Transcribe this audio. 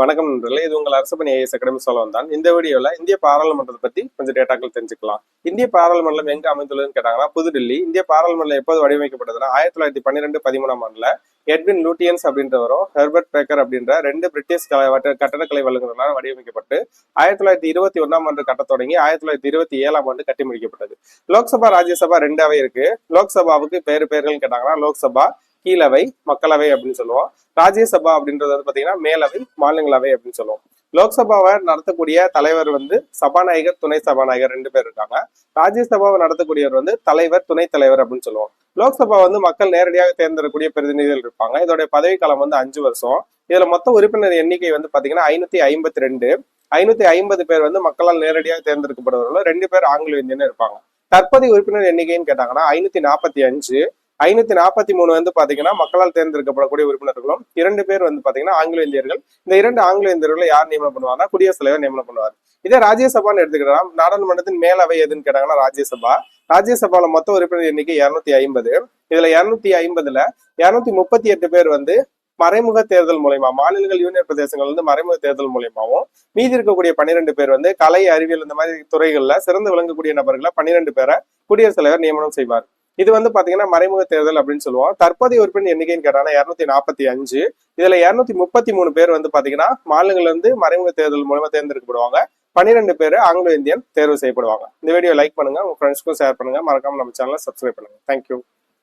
வணக்கம் நண்பர்களே. இது உங்கள் அரசு பணி ஐஎஸ் அகாடமி சொல்ல தான். இந்த வீடியோவில் இந்திய பாராளுமன்றத்தை பத்தி கொஞ்சம் டேட்டாக்கள் தெரிஞ்சுக்கலாம். இந்திய பாராளுமன்றம் எங்க அமைந்துள்ளதுன்னு கேட்டாங்கன்னா புதுடில்லி. இந்திய பாராளுமன்றம் எப்போது வடிவமைக்கப்பட்டதுன்னா ஆயிரத்தி தொள்ளாயிரத்தி பன்னிரெண்டு பதிமூணாம் ஆண்டுல எட்வின் லூட்டியன்ஸ் அப்படின்றவரும் ஹெர்பர்ட் பேக்கர் அப்படின்ற ரெண்டு பிரிட்டிஷ் கலை கட்டடக்கலை வல்லுநர்களால் வடிவமைக்கப்பட்டு ஆயிரத்தி தொள்ளாயிரத்தி இருபத்தி ஒன்றாம் ஆண்டு கட்ட தொடங்கி ஆயிரத்தி தொள்ளாயிரத்தி இருபத்தி ஏழாம் ஆண்டு கட்டி முடிக்கப்பட்டது லோக்சபா ராஜ்யசபா ரெண்டாவே இருக்கு. லோக்சபாவுக்கு பேரு பேர்கள் கேட்டாங்கன்னா லோக்சபா கீழவை மக்களவை அப்படின்னு சொல்லுவோம். ராஜ்யசபா அப்படின்றது வந்து பாத்தீங்கன்னா மேலவை மாநிலங்களவை அப்படின்னு சொல்லுவோம். லோக்சபாவை நடத்தக்கூடிய தலைவர் வந்து சபாநாயகர் துணை சபாநாயகர் ரெண்டு பேர் இருக்காங்க. ராஜ்யசபாவை நடத்தக்கூடியவர் வந்து தலைவர் துணைத் தலைவர் அப்படின்னு சொல்லுவோம். லோக்சபா வந்து மக்கள் நேரடியாக தேர்ந்தெடுக்கக்கூடிய பிரதிநிதிகள் இருப்பாங்க. இதோடைய பதவிக்காலம் வந்து அஞ்சு வருஷம். இதுல மொத்த உறுப்பினர் எண்ணிக்கை வந்து பாத்தீங்கன்னா ஐநூத்தி ஐம்பத்தி ரெண்டு. ஐநூத்தி ஐம்பது பேர் வந்து மக்களால் நேரடியாக தேர்ந்தெடுக்கப்படுவர்களும் ரெண்டு பேர் ஆங்கில இந்தியன்னு இருப்பாங்க. தற்போதைய உறுப்பினர் எண்ணிக்கைன்னு கேட்டாங்கன்னா ஐநூத்தி நாற்பத்தி அஞ்சு. ஐநூத்தி நாற்பத்தி மூணு வந்து பாத்தீங்கன்னா மக்களால் தேர்ந்தெடுக்கப்படக்கூடிய உறுப்பினர்களும் இரண்டு பேர் வந்து பாத்தீங்கன்னா ஆங்கில இந்தியர்கள். இந்த இரண்டு ஆங்கில இந்தியர்களை யார் நியமனம் பண்ணுவாங்கன்னா குடியரசுத் தலைவர் நியமனம் பண்ணுவார். இதே ராஜ்யசபான்னு எடுத்துக்கிட்டா நாடாளுமன்றத்தின் மேலவை எதுன்னு கேட்டாங்கன்னா ராஜ்யசபா. ராஜ்யசபால மொத்த உறுப்பினர் எண்ணிக்கை இருநூத்தி ஐம்பது. இதுல இருநூத்தி ஐம்பதுல இருநூத்தி முப்பத்தி எட்டு பேர் வந்து மறைமுக தேர்தல் மூலயமா மாநிலங்கள் யூனியன் பிரதேசங்கள் வந்து மறைமுக தேர்தல் மூலயமாவும் மீதி இருக்கக்கூடிய பன்னிரெண்டு பேர் வந்து கலை அறிவியல் இந்த மாதிரி துறைகள்ல சிறந்து விளங்கக்கூடிய நபர்களை பன்னிரெண்டு பேரை குடியரசுத் தலைவர் நியமனம் செய்வார். இது வந்து பாத்தீங்கன்னா மறைமுக தேர்தல் அப்படின்னு சொல்லுவோம். தற்போதைய உறுப்பினர் எண்ணிக்கைன்னு கேட்டாங்கன்னா இருநூத்தி நாற்பத்தி அஞ்சு. இதுல இருநூத்தி முப்பத்தி மூணு பேர் வந்து பாத்தீங்கன்னா மாநிலங்கள்ல இருந்து மறைமுக தேர்தல் மூலமா தேர்ந்தெடுக்கப்படுவாங்க. பன்னிரெண்டு பேர் ஆங்கிலோ இந்தியன் தேர்வு செய்யப்படுவாங்க. இந்த வீடியோ லைக் பண்ணுங்க உங்க ஃப்ரெண்ட்ஸ்க்கும் ஷேர் பண்ணுங்க. மறக்காம நம்ம சேனலை சப்ஸ்கிரைப் பண்ணுங்க. தேங்க்யூ